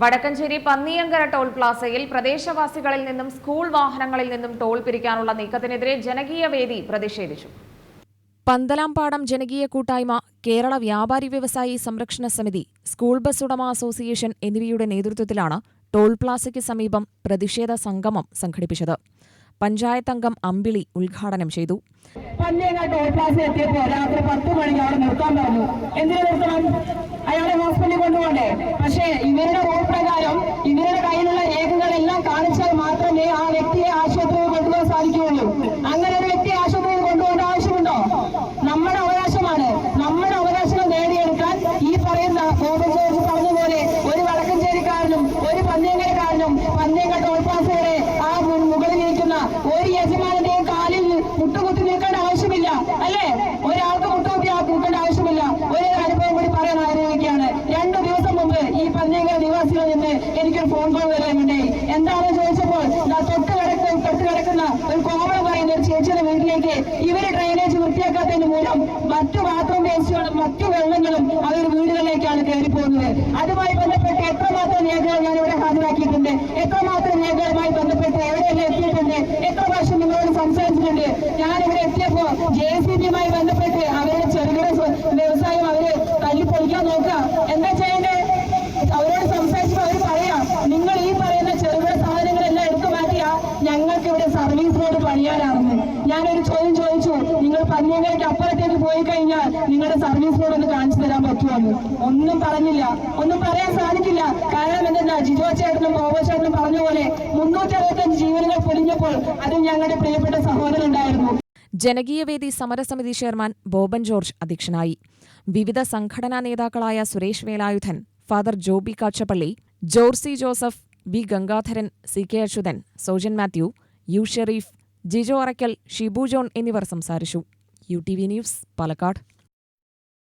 Vadakkanchery Panniyankara toll പ്ലാസയിൽ പ്രദേശവാസികളിൽ നിന്നും സ്കൂൾ വാഹനങ്ങളിൽ നിന്നും ടോൾ പിരിക്കാനുള്ള നീക്കത്തിനെതിരെ ജനകീയ വേദി പ്രതിഷേധിച്ചു. പന്തലാംപാടം ജനകീയ കൂട്ടായ്മ കേരള വ്യാപാരി വ്യവസായി സംരക്ഷണ സമിതി സ്കൂൾ ബസ് ഉടമ അസോസിയേഷൻ എന്നിവയുടെ നേതൃത്വത്തിലാണ് ടോൾ പ്ലാസയ്ക്ക് സമീപം പ്രതിഷേധ സംഗമം സംഘടിപ്പിച്ചത്. പഞ്ചായത്ത് അംഗം അമ്പിളി ഉദ്ഘാടനം ചെയ്തു. ടോൾ പ്ലാസ എത്തിയപ്പോൾ രാത്രി പത്ത് മണിക്ക് അവിടെ നിർത്താൻ പറഞ്ഞു. എന്തിനു നിർത്തണം? അയാളെ ഹോസ്പിറ്റലിൽ കൊണ്ടുപോകണ്ടേ? പന്നിയങ്കരക്കാരനും പന്നിയങ്ക ടോൾ വരെ ആ മുകളിൽ നിൽക്കുന്ന ഒരു യജമാനന്റെയും കാലിൽ മുട്ടുകുത്തി നിൽക്കേണ്ട ആവശ്യമില്ല അല്ലേ? ഒരാൾക്ക് മുട്ടുകുത്തി നിൽക്കേണ്ട ആവശ്യമില്ല. ഒരു അനുഭവം കൂടി പറയാൻ ആഗ്രഹിക്കുകയാണ്. രണ്ടു ദിവസം മുമ്പ് ഈ പന്നിയങ്കര നിവാസികളിൽ നിന്ന് എനിക്കൊരു ഫോൺ കോൾ വരാനുണ്ടായി എന്താണെന്ന് ചോദിച്ചപ്പോൾ തൊട്ട് കിടക്കുന്ന തൊട്ട് കിടക്കുന്ന ഒരു കോമൺ പറയുന്ന ഒരു ചേച്ചിയുടെ വീട്ടിലേക്ക് ഇവർ ഡ്രൈനേജ് വൃത്തിയാക്കാത്തതിന് മൂലം മറ്റു ബാത്റൂം വേസ്റ്റുകളും മറ്റു വെള്ളങ്ങളും ഇവിടെ എത്തിയപ്പോ ജെ സി ബിയുമായി ബന്ധപ്പെട്ട് അവരുടെ ചെറുകിട വ്യവസായം അവർ തല്ലിപ്പൊളിക്കാൻ നോക്കുക. എന്താ ചെയ്യേണ്ടത് അവരോട് സംസാരിച്ചപ്പോൾ അവർ പറയാം. നിങ്ങൾ ഈ പറയുന്ന ചെറുകിട സാധനങ്ങളെല്ലാം എടുത്തു മാറ്റിയാ ഞങ്ങൾക്ക് ഇവിടെ സർവീസ് റോഡ് പണിയാനാണെന്ന് ഞാനൊരു ചോദ്യം ചോദിച്ചു. നിങ്ങൾ പന്നിയങ്കരയ്ക്ക് അപ്പുറത്തേക്ക് പോയി കഴിഞ്ഞാൽ നിങ്ങളുടെ സർവീസ് റോഡ് ഒന്ന് കാണിച്ചു തരാൻ പറ്റുമെന്ന്? ഒന്നും പറഞ്ഞില്ല. ഒന്നും പറയാൻ സാധിക്കില്ല. കാരണം എന്തെന്നാ? ജിജോ ചേട്ടനും ബോബോ ചേട്ടനും പറഞ്ഞ പോലെ മുന്നൂറ്റി അറുപത്തഞ്ച് ജീവനുകൾ പൊലിഞ്ഞപ്പോൾ അതിൽ ഞങ്ങളുടെ പ്രിയപ്പെട്ട സഹോദരൻ ഉണ്ടായിരുന്നു. ജനകീയവേദി സമരസമിതി ചെയർമാൻ ബോബൻ ജോർജ് അധ്യക്ഷനായി. വിവിധ സംഘടനാ നേതാക്കളായ Suresh Velayudhan father Joby Kachappally Jorsy Joseph V Gangadharan C K Achuthan Sojan Mathew U Shereef Jijo Arackal Shibu John എന്നിവർ സംസാരിച്ചു. U T V news Palakkad.